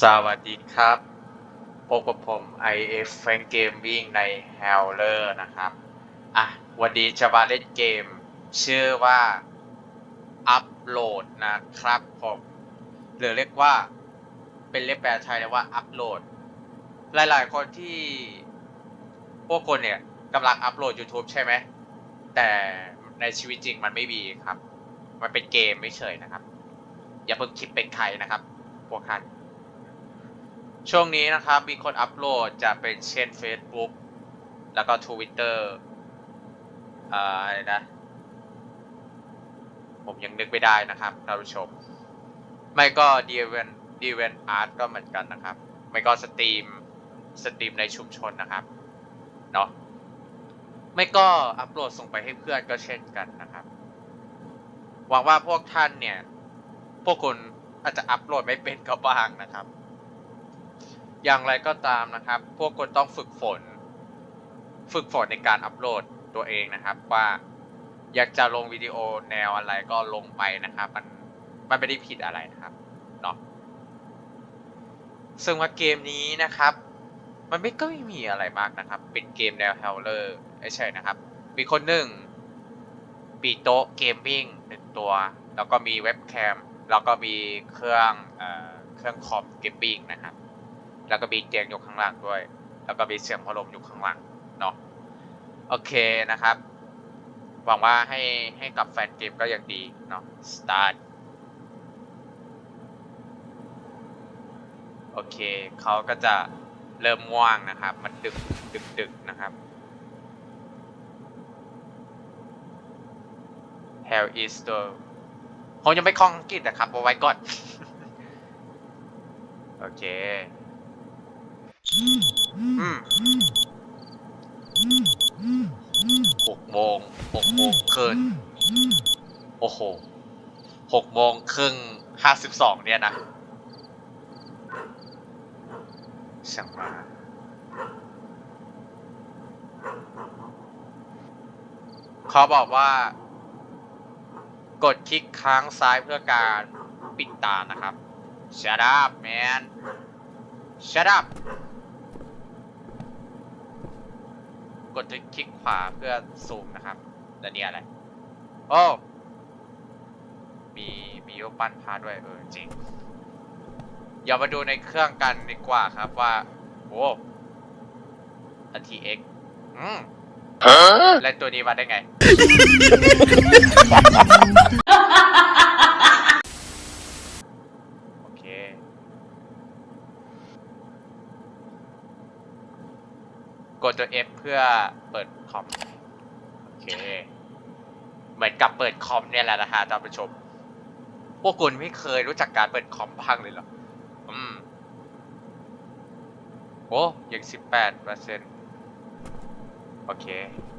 สวัสดีครับพบกับผม IF Fan Gaming ใน h e l l e r นะครับ อะ วันนี้จะมาเล่นเกม ชื่อว่าอัพโหลดนะครับผม หรือเรียกว่า เป็นเรียกแปลไทยเลยว่าอัพโหลดหลายๆ คนที่ พวกคนเนี่ยกำลังอัปโหลด YouTube ใช่ไหม แต่ในชีวิตจริงมันไม่มีครับ มันเป็นเกมไม่เฉยนะครับ อย่าเพิ่งคิดเป็นใครนะครับ พวกคัน ช่วงนี้นะครับ มีคนอัพโหลดจะเป็นเช่น Facebook แล้วก็ Twitter อ่าอะไรนะ ผมยังนึกไม่ได้นะครับท่านผู้ชม ไม่ก็ดีเวนดีเวนอาร์ตก็เหมือนกันนะครับ ไม่ก็สตรีมสตรีมในชุมชนนะครับ เนาะไม่ก็อัพโหลดส่งไปให้เพื่อนก็เช่นกันนะครับ หวังว่าพวกท่านเนี่ย พวกคุณอาจจะอัพโหลดไม่เป็นก็บ้างนะครับ อย่างไรก็ตามนะครับ พวกคนต้องฝึกฝน ฝึกฝนในการอัพโหลดตัวเองนะครับ ว่าอยากจะลงวิดีโอแนวอะไรก็ลงไปนะครับ มันมันไม่ได้ผิดอะไรนะครับเนาะซึ่งว่าเกมนี้นะครับ มันไม่ก็ไม่มีอะไรมากนะครับ เป็นเกมแนวเฮลเลอร์ไม่ใช่นะครับ มีคนหนึ่งปีโต๊ะเกมมิ่งหนึ่งตัว แล้วก็มีเว็บแคมแล้วก็มีเครื่องเครื่องคอมเกมมิ่งนะครับ แล้วก็มีเตียงอยู่ข้างล่างด้วย แล้วก็มีเสียงพัดลมอยู่ข้างหลังเนาะโอเคนะครับ หวังว่าให้ให้กับแฟนเกมก็ยังดีเนาะ start โอเคเขาก็จะเริ่มว่างนะครับ มันดึกดึกดึกนะครับ Hell is the ผมยังไม่คล่องอังกฤษนะครับเอาไว้ก่อน โอเค หกโมงหกโมงเกิน โอ้โหหกโมงครึ่งห้าสิบสองเนี่ยนะช่างมาเขาบอกว่า กดคลิกค้างซ้ายเพื่อการปิดตานะครับ Shut up man Shut up กดคลิกขวาเพื่อซูมนะครับแต่นี่อะไร โอ้ มีมีรูปันพาด้วยเออจริง อย่ามาดูในเครื่องกันดีกว่าครับว่า โอ้อันทีเอ็กอืมและตัวนี้มาได้ไง โอเค กดตัว F เพื่อเปิดคอม โอเค เหมือนกับเปิดคอมเนี่ยแหละนะฮะท่านผู้ชม พวกคุณไม่เคยรู้จักการเปิดคอมบ้างเลยเหรอ อืม โอ้ยังสิบแปดเปอร์เซ็นต์โอเค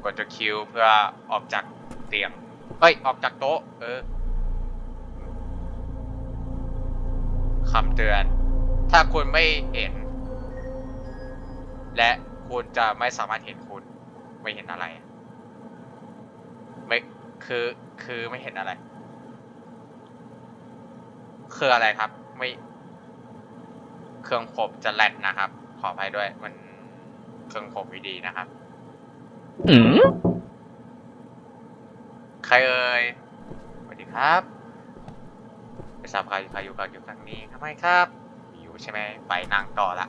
กดตัว Q เพื่อออกจากเตียง เฮ้ย ออกจากโต๊ะ เออคำเตือน ถ้าคุณไม่เห็น และ คุณจะไม่สามารถเห็นคุณ ไม่เห็นอะไร ไม่คือคือไม่เห็นอะไร คืออะไรครับ ไม่เครื่องผมจะแลกนะครับ ขออภัยด้วย มันเครื่องผมไม่ดีนะครับใครเอ่ยสวัสดีครับไปสาบใครใครอยู่กับอยู่ครั้งนี้ทำไมครับ อยู่ใช่ไหมไปนั่งต่อละ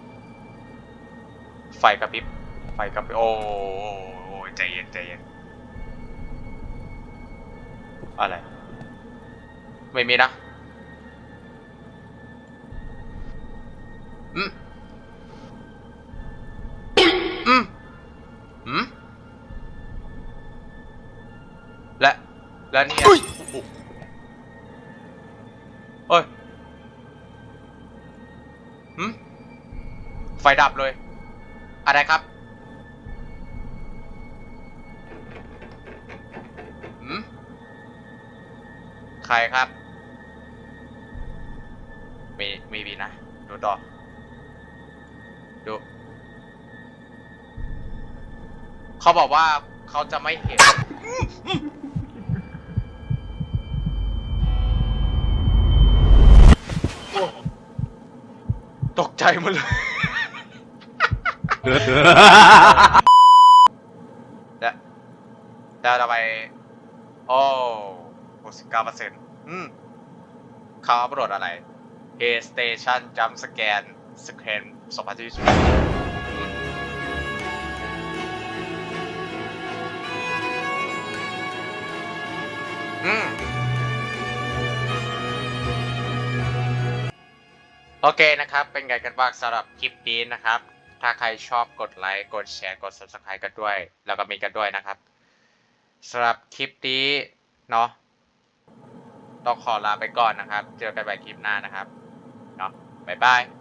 ไฟกระพริบ ไฟกระพริบ โอ้ยใจเย็นใจเย็น อะไร ไม่มีนะอืมอืมอืมและ และนี่ไงเอ้ยไฟดับเลย อะไรครับหืมใครครับ มี มีบีนะ ดูต่อ ดู เขาบอกว่าเขาจะไม่เห็น ตกใจหมดเลย แล้วแล้วเราไป โอ้หกสิบเก้าเปอร์เซ็นต์อืมเขาอัปโหลดอะไร PlayStation Jump Scan Scan 2020โอเคนะครับ เป็นไงกันบ้างสำหรับคลิปนี้นะครับ ถ้าใครชอบกดไลค์ กดแชร์ กด subscribe กันด้วย แล้วก็มีกันด้วยนะครับสำหรับคลิปนี้เนาะต้องขอลาไปก่อนนะครับ เจอกันใหม่คลิปหน้านะครับ เนาะบ๊ายบาย